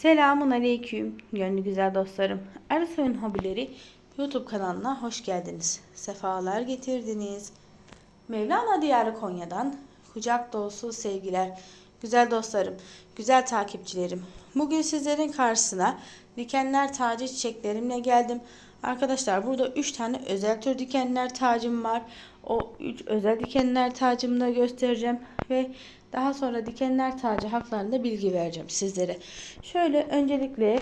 Selamun Aleyküm gönlü güzel dostlarım. Arasayın Hobileri YouTube kanalına hoş geldiniz. Sefalar getirdiniz. Mevlana Diyarı Konya'dan kucak dolusu sevgiler. Güzel dostlarım, güzel takipçilerim. Bugün sizlerin karşısına dikenler tacı çiçeklerimle geldim. Arkadaşlar burada 3 tane özel tür dikenler tacım var. O 3 özel dikenler tacımı da göstereceğim ve daha sonra dikenler tacı haklarında bilgi vereceğim sizlere. Şöyle öncelikle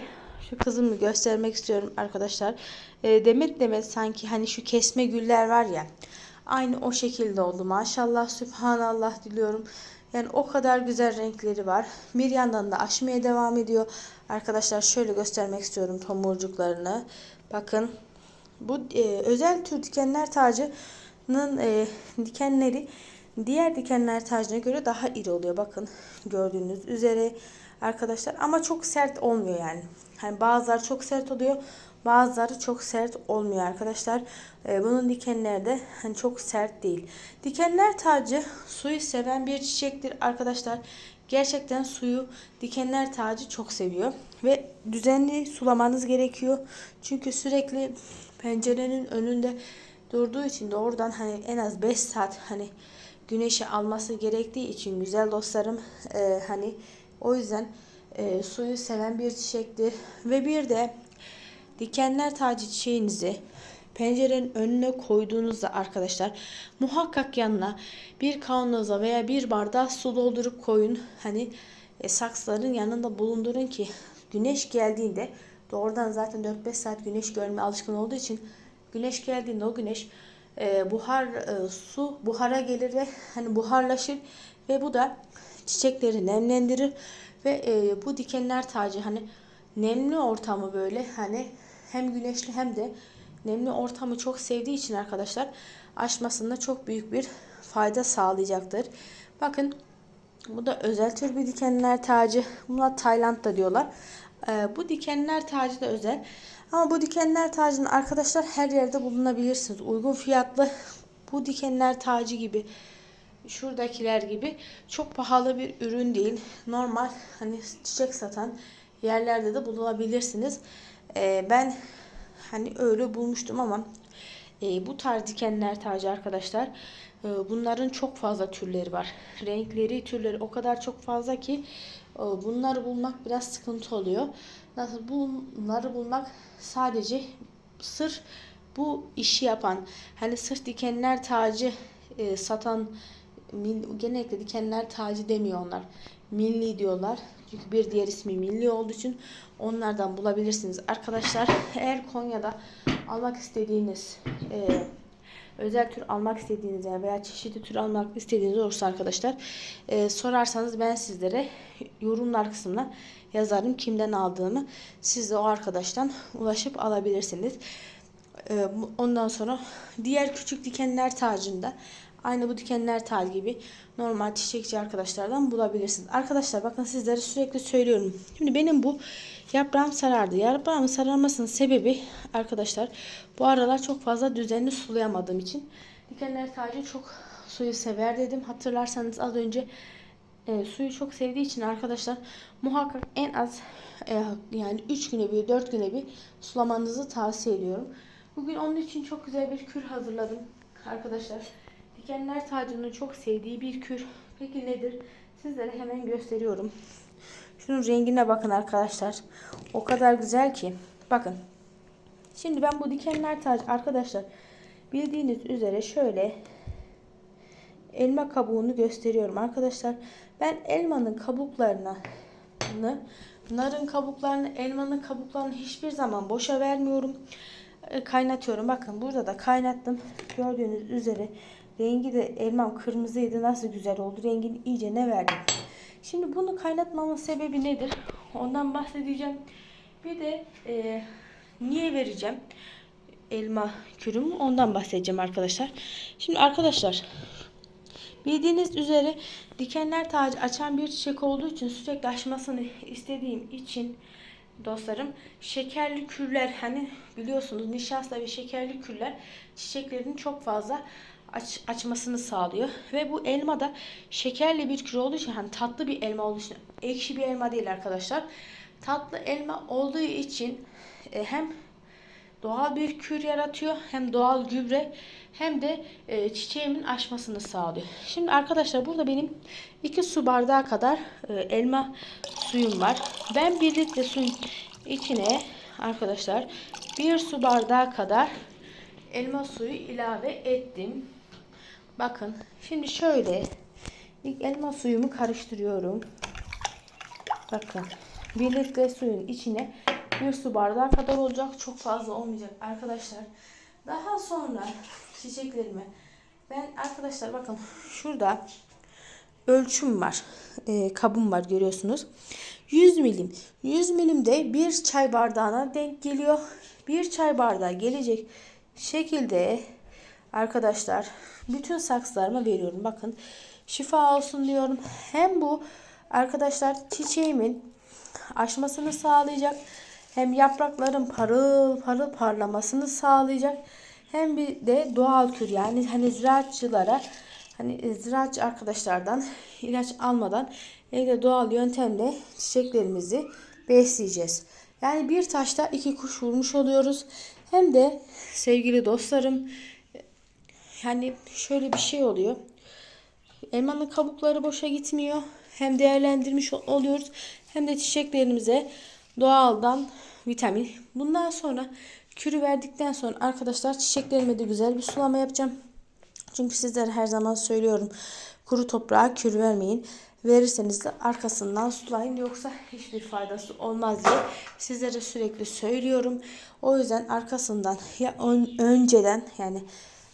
şu kızımı göstermek istiyorum arkadaşlar. E, demet demet sanki hani şu kesme güller var ya. Aynı o şekilde oldu. Maşallah, sübhanallah diliyorum. Yani o kadar güzel renkleri var. Bir yandan da aşmaya devam ediyor. Arkadaşlar şöyle göstermek istiyorum tomurcuklarını. Bakın bu e, özel tür dikenler tacının e, dikenleri diğer dikenler tacına göre daha iri oluyor. Bakın gördüğünüz üzere arkadaşlar ama çok sert olmuyor yani. Hani bazıları çok sert oluyor. Bazıları çok sert olmuyor arkadaşlar. Ee, bunun dikenleri de hani çok sert değil. Dikenler tacı suyu seven bir çiçektir arkadaşlar. Gerçekten suyu dikenler tacı çok seviyor. Ve düzenli sulamanız gerekiyor. Çünkü sürekli pencerenin önünde durduğu için de oradan hani en az 5 saat hani güneşi alması gerektiği için güzel dostlarım e, hani o yüzden e, suyu seven bir çiçektir. Ve bir de dikenler tacı çiçeğinizi pencerenin önüne koyduğunuzda arkadaşlar muhakkak yanına bir kavanoza veya bir bardağı su doldurup koyun. Hani e, saksıların yanında bulundurun ki güneş geldiğinde doğrudan zaten 4-5 saat güneş görme alışkın olduğu için güneş geldiğinde o güneş e, buhar e, su buhara gelir ve hani buharlaşır ve bu da çiçekleri nemlendirir ve e, bu dikenler tacı hani nemli ortamı böyle hani hem güneşli hem de nemli ortamı çok sevdiği için arkadaşlar açmasında çok büyük bir fayda sağlayacaktır. Bakın bu da özel tür bir dikenler tacı. Buna Tayland'da diyorlar. Ee, bu dikenler tacı da özel. Ama bu dikenler tacını arkadaşlar her yerde bulunabilirsiniz. Uygun fiyatlı bu dikenler tacı gibi şuradakiler gibi çok pahalı bir ürün değil. Normal hani çiçek satan yerlerde de bulabilirsiniz. Ee, ben hani öyle bulmuştum ama e, bu tarz dikenler tacı arkadaşlar e, bunların çok fazla türleri var. Renkleri, türleri o kadar çok fazla ki e, bunları bulmak biraz sıkıntı oluyor. Nasıl bunları bulmak sadece sır bu işi yapan hani sırf dikenler tacı e, satan genellikle dikenler tacı demiyor onlar. Milli diyorlar. Çünkü bir diğer ismi milli olduğu için onlardan bulabilirsiniz. Arkadaşlar eğer Konya'da almak istediğiniz e, özel tür almak istediğiniz veya çeşitli tür almak istediğiniz olursa arkadaşlar e, sorarsanız ben sizlere yorumlar kısmına yazarım kimden aldığımı. Siz de o arkadaştan ulaşıp alabilirsiniz. E, ondan sonra diğer küçük dikenler tacında Aynı bu dikenler tel gibi normal çiçekçi arkadaşlardan bulabilirsiniz. Arkadaşlar bakın sizlere sürekli söylüyorum. Şimdi benim bu yaprağım sarardı. Yaprağımın sararmasının sebebi arkadaşlar bu aralar çok fazla düzenli sulayamadığım için. Dikenler tacı çok suyu sever dedim. Hatırlarsanız az önce e, suyu çok sevdiği için arkadaşlar muhakkak en az e, yani 3 güne bir 4 güne bir sulamanızı tavsiye ediyorum. Bugün onun için çok güzel bir kür hazırladım arkadaşlar. Dikenler tacının çok sevdiği bir kür. Peki nedir? Sizlere hemen gösteriyorum. Şunun rengine bakın arkadaşlar. O kadar güzel ki. Bakın. Şimdi ben bu dikenler tacı arkadaşlar bildiğiniz üzere şöyle elma kabuğunu gösteriyorum arkadaşlar. Ben elmanın kabuklarını narın kabuklarını elmanın kabuklarını hiçbir zaman boşa vermiyorum. E, kaynatıyorum. Bakın burada da kaynattım. Gördüğünüz üzere Rengi de elmam kırmızıydı. Nasıl güzel oldu. Rengini iyice ne verdim. Şimdi bunu kaynatmamın sebebi nedir? Ondan bahsedeceğim. Bir de e, niye vereceğim elma kürümü ondan bahsedeceğim arkadaşlar. Şimdi arkadaşlar bildiğiniz üzere dikenler tacı açan bir çiçek olduğu için sürekli açmasını istediğim için dostlarım şekerli kürler hani biliyorsunuz nişasta ve şekerli kürler çiçeklerini çok fazla aç, açmasını sağlıyor. Ve bu elma da şekerli bir kür olduğu için hani tatlı bir elma olduğu için ekşi bir elma değil arkadaşlar. Tatlı elma olduğu için e, hem doğal bir kür yaratıyor hem doğal gübre hem de e, çiçeğimin açmasını sağlıyor. Şimdi arkadaşlar burada benim 2 su bardağı kadar e, elma suyum var. Ben 1 litre suyun içine arkadaşlar 1 su bardağı kadar elma suyu ilave ettim. Bakın şimdi şöyle ilk elma suyumu karıştırıyorum. Bakın 1 litre suyun içine bir su bardağı kadar olacak. Çok fazla olmayacak arkadaşlar. Daha sonra çiçeklerimi ben arkadaşlar bakın şurada ölçüm var. Ee, kabım var görüyorsunuz. 100 milim. 100 milim de bir çay bardağına denk geliyor. Bir çay bardağı gelecek şekilde arkadaşlar bütün saksılarıma veriyorum. Bakın şifa olsun diyorum. Hem bu arkadaşlar çiçeğimin açmasını sağlayacak. Hem yaprakların parıl parıl parlamasını sağlayacak. Hem bir de doğal kür yani hani ziraatçılara hani ziraatçı arkadaşlardan ilaç almadan evde doğal yöntemle çiçeklerimizi besleyeceğiz. Yani bir taşta iki kuş vurmuş oluyoruz. Hem de sevgili dostlarım yani şöyle bir şey oluyor. Elmanın kabukları boşa gitmiyor. Hem değerlendirmiş oluyoruz hem de çiçeklerimize doğaldan vitamin. Bundan sonra kürü verdikten sonra arkadaşlar çiçeklerime de güzel bir sulama yapacağım. Çünkü sizlere her zaman söylüyorum. Kuru toprağa kür vermeyin. Verirseniz de arkasından sulayın yoksa hiçbir faydası olmaz diye sizlere sürekli söylüyorum. O yüzden arkasından ya ön, önceden yani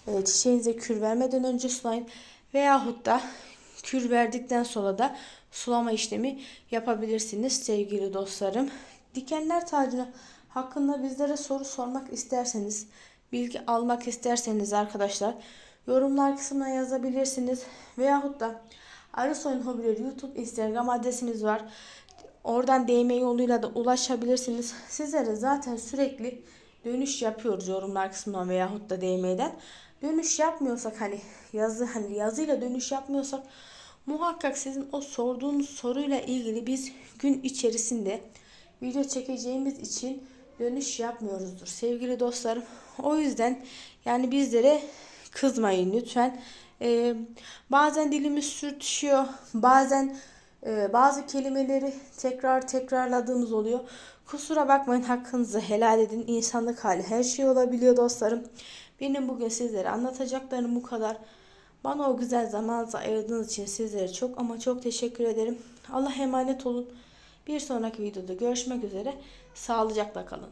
e, çiçeğinize kür vermeden önce sulayın veyahut da kür verdikten sonra da sulama işlemi yapabilirsiniz sevgili dostlarım. Dikenler tacını hakkında bizlere soru sormak isterseniz, bilgi almak isterseniz arkadaşlar yorumlar kısmına yazabilirsiniz. Veyahut da Arısoy'un Hobileri YouTube, Instagram adresimiz var. Oradan DM yoluyla da ulaşabilirsiniz. Sizlere zaten sürekli dönüş yapıyoruz yorumlar kısmından veyahut da DM'den. Dönüş yapmıyorsak hani yazı hani yazıyla dönüş yapmıyorsak muhakkak sizin o sorduğunuz soruyla ilgili biz gün içerisinde video çekeceğimiz için dönüş yapmıyoruzdur sevgili dostlarım. O yüzden yani bizlere kızmayın lütfen. Ee, bazen dilimiz sürtüşüyor. Bazen e, bazı kelimeleri tekrar tekrarladığımız oluyor. Kusura bakmayın hakkınızı helal edin. İnsanlık hali her şey olabiliyor dostlarım. Benim bugün sizlere anlatacaklarım bu kadar. Bana o güzel zamanınızı ayırdığınız için sizlere çok ama çok teşekkür ederim. Allah emanet olun. Bir sonraki videoda görüşmek üzere. Sağlıcakla kalın.